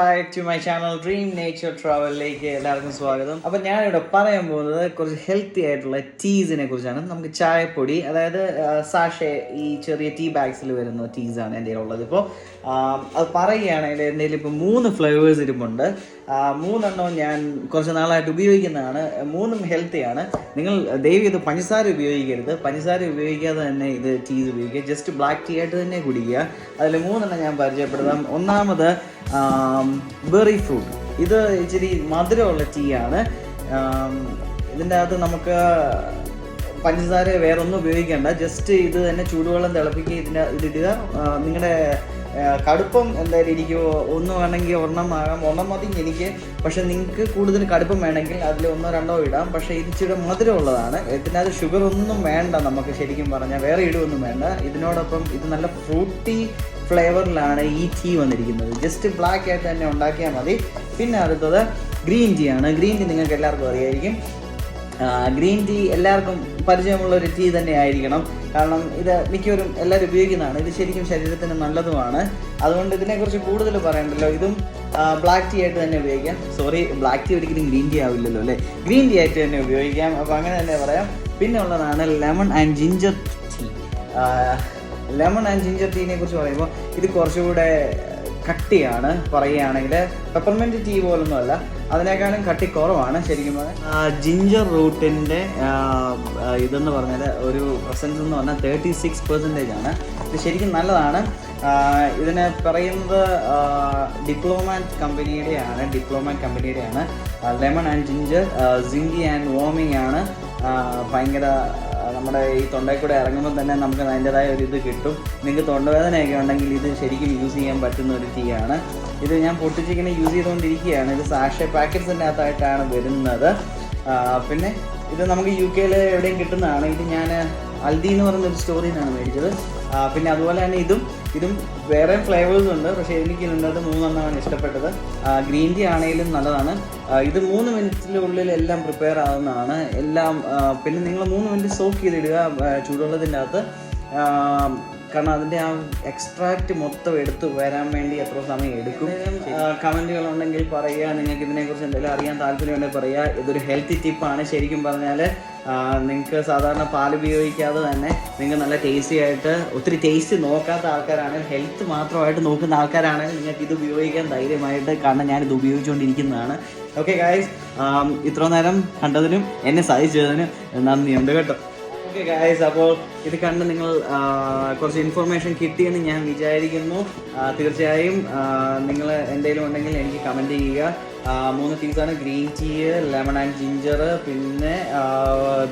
Back to my channel dream nature ട്രാവലിലേക്ക് എല്ലാവർക്കും സ്വാഗതം. അപ്പൊ ഞാനിവിടെ പറയാൻ പോകുന്നത് കുറച്ച് ഹെൽത്തി ആയിട്ടുള്ള ടീസിനെ കുറിച്ചാണ്. നമുക്ക് ചായപ്പൊടി അതായത് സാഷെ ഈ ചെറിയ ടീ ബാഗ്സിൽ വരുന്ന ടീസാണ് എന്റെ ഉള്ളത് ഇപ്പോൾ അത് പറയുകയാണെങ്കിൽ എന്റെ ഇപ്പോൾ മൂന്ന് ഫ്ലേവേഴ്സ് ഇരിപ്പുണ്ട്. ആ, മൂന്നെണ്ണവും ഞാൻ കുറച്ച് നാളായിട്ട് ഉപയോഗിക്കുന്നതാണ്. മൂന്നും ഹെൽത്തിയാണ് നിങ്ങൾ ദയവ് ഇത് പഞ്ചസാര ഉപയോഗിക്കരുത്. പഞ്ചസാര ഉപയോഗിക്കാതെ തന്നെ ഇത് ടീസ് ഉപയോഗിക്കുക. ജസ്റ്റ് ബ്ലാക്ക് ടീ ആയിട്ട് തന്നെ കുടിക്കുക. അതിൽ മൂന്നെണ്ണം ഞാൻ പരിചയപ്പെടുത്താം. ഒന്നാമത് ബെറി ഫ്രൂട്ട് ഇത് ഇച്ചിരി മധുരമുള്ള ടീ ആണ്. ഇതിന്റെ അകത്ത് നമുക്ക് പഞ്ചസാര വേറെ ഒന്നും ഉപയോഗിക്കേണ്ട. ജസ്റ്റ് ഇത് തന്നെ ചൂടുവെള്ളം തിളപ്പിക്കുക ഇതിന്റെ ഇതിടുക നിങ്ങളുടെ കടുപ്പം എന്തായാലും ഇരിക്കുമോ ഒന്ന് വേണമെങ്കിൽ ഒരെണ്ണം ആകാം. ഒരെണ്ണം മതി എനിക്ക്. പക്ഷെ നിങ്ങൾക്ക് കൂടുതൽ കടുപ്പം വേണമെങ്കിൽ അതിൽ ഒന്നോ രണ്ടോ ഇടാം. പക്ഷേ ഇത് ഇച്ചിരി മധുരമുള്ളതാണ്. ഇതിനകത്ത് ഷുഗർ ഒന്നും വേണ്ട നമുക്ക് ശരിക്കും പറഞ്ഞാൽ. വേറെ ഇടുവൊന്നും വേണ്ട. ഇതിനോടൊപ്പം ഇത് നല്ല ഫ്രൂട്ടി ഫ്ലേവറിലാണ് ഈ ടീ വന്നിരിക്കുന്നത്. ജസ്റ്റ് ബ്ലാക്ക് ആയിട്ട് തന്നെ ഉണ്ടാക്കിയാൽ മതി. പിന്നെ അടുത്തത് ഗ്രീൻ ടീ ആണ്. ഗ്രീൻ ടീ നിങ്ങൾക്ക് എല്ലാവർക്കും അറിയായിരിക്കും. ഗ്രീൻ ടീ എല്ലാവർക്കും പരിചയമുള്ള ഒരു ടീ തന്നെ ആയിരിക്കണം. കാരണം ഇത് മിക്കവരും എല്ലാവരും ഉപയോഗിക്കുന്നതാണ്. ഇത് ശരിക്കും ശരീരത്തിന് നല്ലതുമാണ്. അതുകൊണ്ട് ഇതിനെക്കുറിച്ച് കൂടുതൽ പറയണ്ടല്ലോ. ഇതും ബ്ലാക്ക് ടീ ആയിട്ട് തന്നെ ഉപയോഗിക്കാം. സോറി ബ്ലാക്ക് ടീ ഒരിക്കലും ഗ്രീൻ ടീ ആവില്ലല്ലോ അല്ലേ? ഗ്രീൻ ടീ ആയിട്ട് തന്നെ ഉപയോഗിക്കാം. അപ്പോൾ അങ്ങനെ തന്നെ പറയാം. പിന്നെ ഉള്ളതാണ് lemon and ginger tea lemon and ginger ടീനെ കുറിച്ച് പറയുമ്പോൾ ഇത് കുറച്ചുകൂടെ കട്ടിയാണ് പറയുകയാണെങ്കിൽ പെപ്പർമെന്റ് ടീ പോലൊന്നും അല്ല അതിനേക്കാളും കട്ടി കുറവാണ് ശരിക്കും പറഞ്ഞാൽ. ജിഞ്ചർ റൂട്ടിന്റെ ഇതെന്ന് പറഞ്ഞാൽ ഒരു പ്രസൻസ് എന്ന് പറഞ്ഞാൽ തേർട്ടി സിക്സ് പെർസെന്റേജ് ആണ്. ഇത് ശരിക്കും നല്ലതാണ്. ഇതിന് പറയുന്നത് ഡിപ്ലോമാറ്റ് കമ്പനിയുടെയാണ് diplomat കമ്പനിയുടെയാണ് lemon and ginger zingy and warming ആണ്. ഭയങ്കര നമ്മുടെ ഈ തൊണ്ടയിൽ കൂടെ ഇറങ്ങുമ്പോൾ തന്നെ നമുക്ക് അതിന്റെതായ ഒരു ഇത് കിട്ടും. നിങ്ങൾക്ക് തൊണ്ടവേദനയൊക്കെ ഉണ്ടെങ്കിൽ ഇത് ശരിക്കും യൂസ് ചെയ്യാൻ പറ്റുന്ന ഒരു ടീ ആണ് ഇത് ഞാൻ പൊട്ടിച്ചിങ്ങനെ യൂസ് ചെയ്തുകൊണ്ടിരിക്കുകയാണ്. ഇത് സാക്ഷ്യ പാക്കറ്റ്സിന്റെ അകത്തായിട്ടാണ് വരുന്നത്. പിന്നെ ഇത് നമുക്ക് യു കെയിൽ എവിടെയും കിട്ടുന്നതാണ്. ഇത് ഞാൻ അൽദി എന്ന് പറയുന്ന ഒരു സ്റ്റോറിൽ നിന്നാണ് മേടിച്ചത്. പിന്നെ അതുപോലെ തന്നെ ഇതും ഇതും വേറെ ഫ്ലേവേഴ്സ് ഉണ്ട്. പക്ഷേ എനിക്ക് ഇതിനകത്ത് മൂന്നെണ്ണമാണ് ഇഷ്ടപ്പെട്ടത്. ഗ്രീൻ ടീ ആണെങ്കിലും നല്ലതാണ്. ഇത് മൂന്ന് മിനിറ്റിനുള്ളിൽ എല്ലാം പ്രിപ്പയർ ആവുന്നതാണ്. എല്ലാം പിന്നെ നിങ്ങൾ മൂന്ന് മിനിറ്റ് സോക്ക് ചെയ്തിടുക ചൂടുവെള്ളത്തിന്റെ അകത്ത്. കാരണം അതിന്റെ ആ എക്സ്ട്രാക്റ്റ് മൊത്തം എടുത്തു വരാൻ വേണ്ടി എത്ര സമയം എടുക്കും. കമന്റുകൾ ഉണ്ടെങ്കിൽ പറയുക നിങ്ങൾക്ക് ഇതിനെക്കുറിച്ച് എന്തെങ്കിലും അറിയാൻ താല്പര്യമുണ്ടെങ്കിൽ പറയുക. ഇതൊരു ഹെൽത്തി ടിപ്പാണ് ശരിക്കും പറഞ്ഞാൽ നിങ്ങൾക്ക് സാധാരണ പാൽ ഉപയോഗിക്കാതെ തന്നെ നിങ്ങൾ നല്ല ടേസ്റ്റി ആയിട്ട് ഒത്തിരി ടേസ്റ്റ് നോക്കാത്ത ആൾക്കാരാണെങ്കിൽ ഹെൽത്ത് മാത്രമായിട്ട് നോക്കുന്ന ആൾക്കാരാണെങ്കിൽ നിങ്ങൾക്ക് ഇത് ഉപയോഗിക്കാൻ ധൈര്യമായിട്ട് കാരണം ഞാനിത് ഉപയോഗിച്ചുകൊണ്ടിരിക്കുന്നതാണ്. ഓക്കെ ഗായ്സ് ഇത്ര നേരം കണ്ടതിനും എന്നെ സഹായിച്ചതിനും നന്ദിയുണ്ട് കേട്ടോ ഓക്കെ ഗായ്സ് അപ്പോൾ ഇത് കണ്ട് നിങ്ങൾ കുറച്ച് ഇൻഫർമേഷൻ കിട്ടിയെന്ന് ഞാൻ വിചാരിക്കുന്നു. തീർച്ചയായും നിങ്ങൾ എന്തെങ്കിലും ഉണ്ടെങ്കിൽ എനിക്ക് കമന്റ് ചെയ്യുക. മൂന്ന് ടീസാണ് green tea lemon and ginger പിന്നെ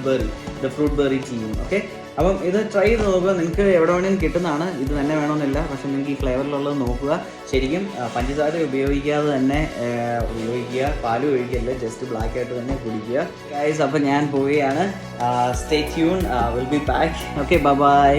ബെറി ദ ഫ്രൂട്ട് ബെറി ടീയും ഓക്കെ അപ്പം ഇത് ട്രൈ ചെയ്ത് നോക്കുക. നിങ്ങൾക്ക് എവിടെ വേണമെങ്കിലും കിട്ടുന്നതാണ്. ഇത് തന്നെ വേണമെന്നില്ല. പക്ഷെ നിങ്ങൾക്ക് ഈ ഫ്ലേവറിലുള്ളത് നോക്കുക. ശരിക്കും പഞ്ചസാര ഉപയോഗിക്കാതെ തന്നെ ഉപയോഗിക്കുക. പാൽ ഒഴിക്കല്ല ജസ്റ്റ് ബ്ലാക്ക് ആയിട്ട് തന്നെ കുടിക്കുക. ഗൈസ് അപ്പം ഞാൻ പോവുകയാണ്. Stay tune will be back okay bye